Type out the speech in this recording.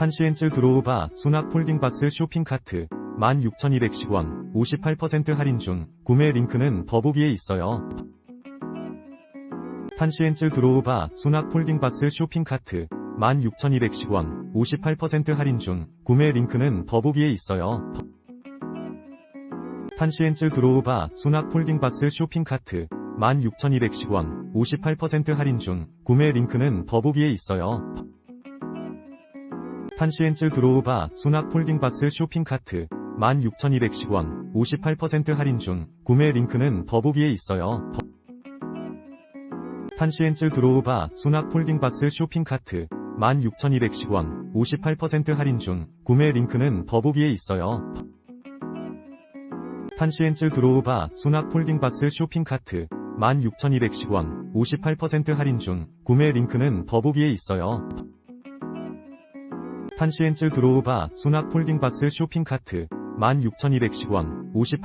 탄시엔츠 드로우바 수납 폴딩박스 쇼핑카트 16,210원 58% 할인 중 구매 링크는 더보기에 있어요. 탄시엔츠 드로우바 수납 폴딩박스 쇼핑카트 16,210원 58% 할인 중 구매 링크는 더보기에 있어요. 탄시엔츠 드로우바 수납 폴딩박스 쇼핑카트 16,210원 58% 할인 중 구매 링크는 더보기에 있어요. 탄시엔츠 드로우바 수납 폴딩박스 쇼핑카트 16,210원 58% 할인 중 구매 링크는 더보기에 있어요. 탄시엔츠 드로우바 수납 폴딩박스 쇼핑카트 16,210원 58% 할인 중 구매 링크는 더보기에 있어요. 탄시엔츠 드로우바 수납 폴딩박스 쇼핑카트 16,210원 58% 할인 중 구매 링크는 더보기에 있어요. 탄시엔츠 드로우바 수납 폴딩박스 쇼핑카트 16,210원 58%